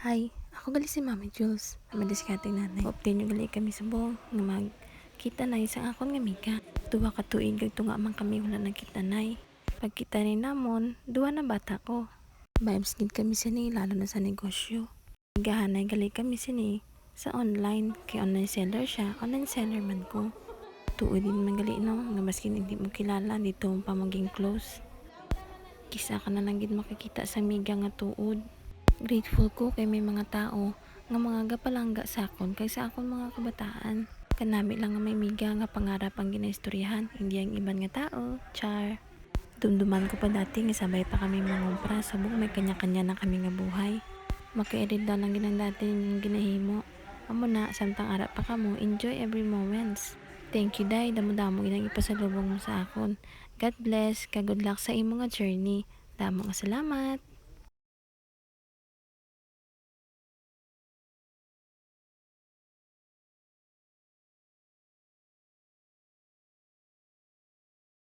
Hi, ako gali si Mama Jules. Madiskating nanay. Update nyo gali kami sa buong nga mag kita na isang akon nga mika. Duwa ka tuig kag tunga man kami wala nagkita nay. Pagkita ni namon, duwa na bata ko. Vibes gid kami sini lalo na sa negosyo. Gahanay gali kami sini sa online kay online seller siya, online seller man ko. Tuod din man gali no, nga maskin hindi mo kilala dito pa maging close. Kisa ka na lang gid makikita sa miga nga tuod. Grateful ko kay may mga tao nga mga gapalangga sa akon kay sa akon mga kabataan. Kanami lang nga may miga nga pangarap ang ginaistoryahan, hindi ang iban nga tao. Char. Dumduman ko pa dati nga sabay pa kami mangumpra sa buong may kanya-kanya na kami nga buhay. Makairid lang ang ginang dati yung ginahimo. Amo na, samtang ara pa kamo, enjoy every moments. Thank you, Day. Damo-damo ginang ipasalubong mo sa akon. God bless. Ka good luck sa imong journey. Damo nga salamat.